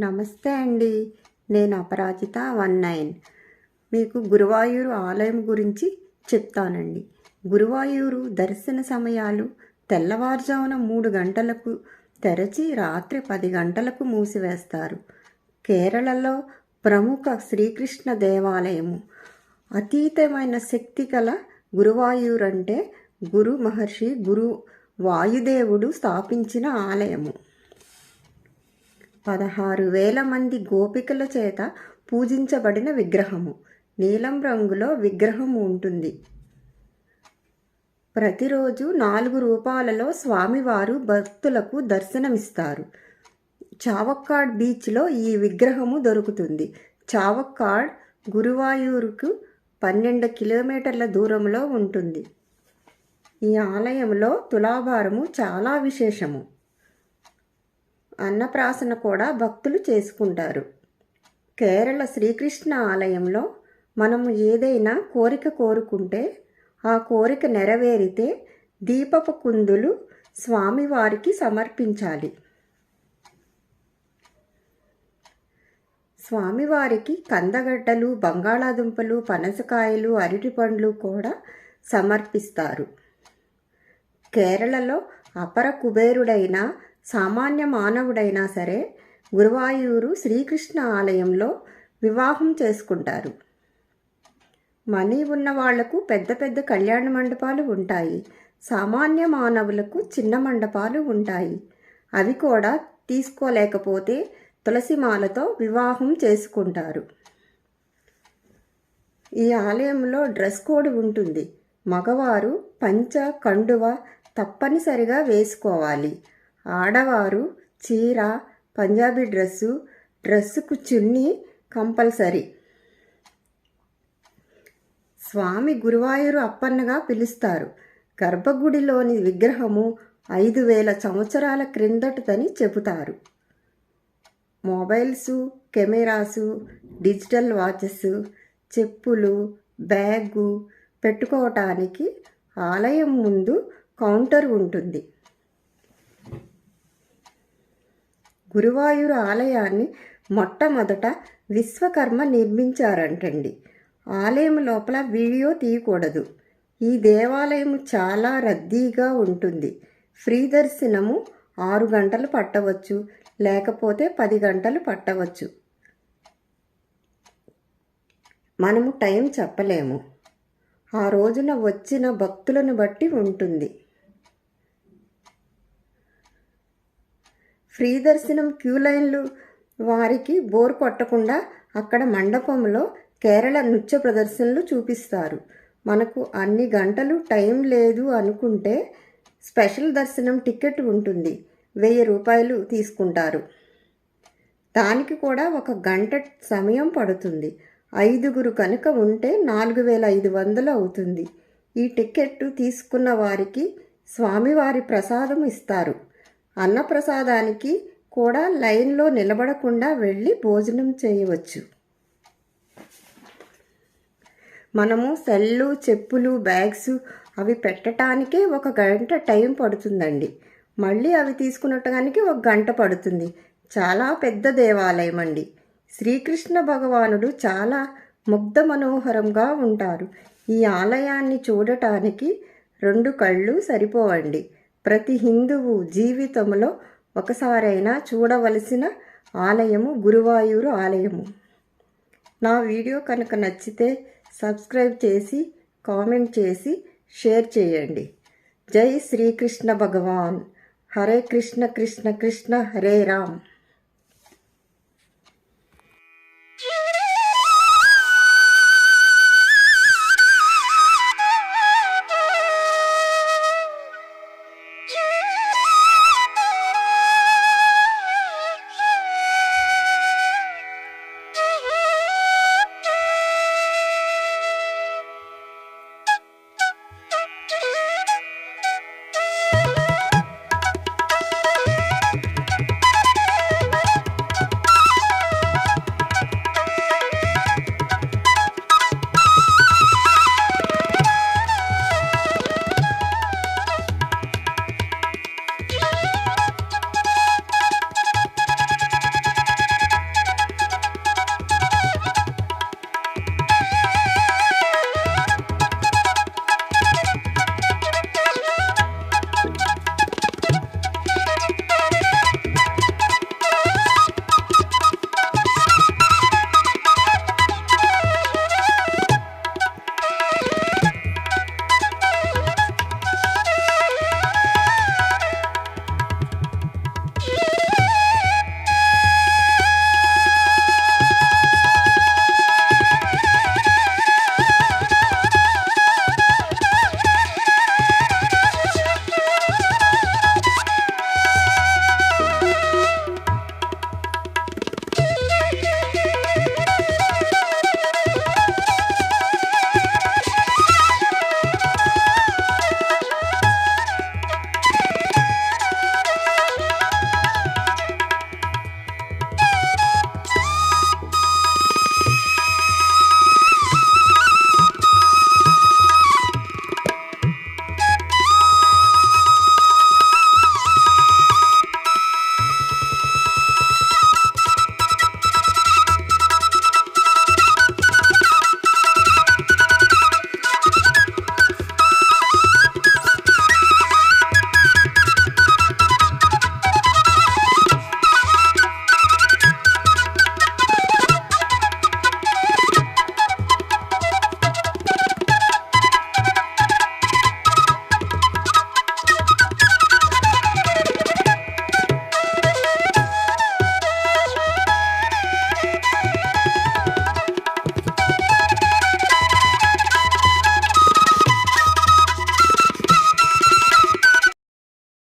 నమస్తే అండి. నేను అపరాజిత వన్ నైన్. మీకు గురువాయూరు ఆలయం గురించి చెప్తానండి. గురువాయూరు దర్శన సమయాలు తెల్లవారుజామున మూడు గంటలకు తెరచి రాత్రి పది గంటలకు మూసివేస్తారు. కేరళలో ప్రముఖ శ్రీకృష్ణ దేవాలయము. అతీతమైన శక్తి గల గురువాయూరు అంటే గురు మహర్షి గురు వాయుదేవుడు స్థాపించిన ఆలయము. పదహారు వేల మంది గోపికల చేత పూజించబడిన విగ్రహము. నీలం రంగులో విగ్రహం ఉంటుంది. ప్రతిరోజు నాలుగు రూపాలలో స్వామివారు భక్తులకు దర్శనమిస్తారు. చావక్కాడ్ బీచ్లో ఈ విగ్రహము దొరుకుతుంది. చావక్కాడ్ గురువాయూరుకు పన్నెండు కిలోమీటర్ల దూరంలో ఉంటుంది. ఈ ఆలయంలో తులాభారము చాలా విశేషము. అన్నప్రాసన కూడా భక్తులు చేసుకుంటారు. కేరళ శ్రీకృష్ణ ఆలయంలో మనము ఏదైనా కోరిక కోరుకుంటే ఆ కోరిక నెరవేరితే దీపపు కుందులు స్వామివారికి సమర్పించాలి. స్వామివారికి కందగడ్డలు బంగాళాదుంపలు పనసకాయలు అరటిపండ్లు కూడా సమర్పిస్తారు. కేరళలో అపర కుబేరుడైన సామాన్య మానవుడైనా సరే గురువాయూరు శ్రీకృష్ణ ఆలయంలో వివాహం చేసుకుంటారు. మనీ ఉన్న వాళ్ళకు పెద్ద పెద్ద కళ్యాణ మండపాలు ఉంటాయి. సామాన్య మానవులకు చిన్న మండపాలు ఉంటాయి. అవి కూడా తీసుకోలేకపోతే తులసిమాలతో వివాహం చేసుకుంటారు. ఈ ఆలయంలో డ్రెస్ కోడ్ ఉంటుంది. మగవారు పంచ కండువ తప్పనిసరిగా వేసుకోవాలి. ఆడవారు చీర పంజాబీ డ్రెస్సు డ్రెస్సుకు చున్నీ కంపల్సరీ. స్వామి గురువాయూరు అప్పన్నగా పిలుస్తారు. గర్భగుడిలోని విగ్రహము ఐదు వేల సంవత్సరాల క్రిందటిదని చెబుతారు. మొబైల్సు కెమెరాసు డిజిటల్ వాచెస్ చెప్పులు బ్యాగు పెట్టుకోవటానికి ఆలయం ముందు కౌంటర్ ఉంటుంది. గురువాయూరు ఆలయాన్ని మొట్టమొదట విశ్వకర్మ నిర్మించారంటండి. ఆలయం లోపల వీడియో తీయకూడదు. ఈ దేవాలయం చాలా రద్దీగా ఉంటుంది. ఫ్రీ దర్శనము ఆరు గంటలు పట్టవచ్చు. లేకపోతే పది గంటలు పట్టవచ్చు. మనము టైం చెప్పలేము. ఆ రోజున వచ్చిన భక్తులను బట్టి ఉంటుంది. ఫ్రీ దర్శనం క్యూ లైన్లు వారికి బోర్ కొట్టకుండా అక్కడ మండపంలో కేరళ నృత్య ప్రదర్శనలు చూపిస్తారు. మనకు అన్ని గంటలు టైం లేదు అనుకుంటే స్పెషల్ దర్శనం టికెట్ ఉంటుంది. వెయ్యి రూపాయలు తీసుకుంటారు. దానికి కూడా ఒక గంట సమయం పడుతుంది. ఐదుగురు కనుక ఉంటే నాలుగు వేల ఐదు వందలు అవుతుంది. ఈ టికెట్ తీసుకున్న వారికి స్వామివారి ప్రసాదం ఇస్తారు. అన్నప్రసాదానికి కూడా లైన్లో నిలబడకుండా వెళ్ళి భోజనం చేయవచ్చు. మనము సెల్లు చెప్పులు బ్యాగ్స్ అవి పెట్టడానికే ఒక గంట టైం పడుతుందండి. మళ్ళీ అవి తీసుకున్నట్టుగానికి ఒక గంట పడుతుంది. చాలా పెద్ద దేవాలయం అండి. శ్రీకృష్ణ భగవానుడు చాలా ముగ్ధ మనోహరంగా ఉంటారు. ఈ ఆలయాన్ని చూడటానికి రెండు కళ్ళు సరిపోవండి. ప్రతి హిందువు జీవితంలో ఒకసారైనా చూడవలసిన ఆలయము గురువాయూరు ఆలయము. నా వీడియో కనుక నచ్చితే సబ్స్క్రైబ్ చేసి కామెంట్ చేసి షేర్ చేయండి. జై శ్రీకృష్ణ భగవాన్. హరే కృష్ణ కృష్ణ కృష్ణ హరే రామ్.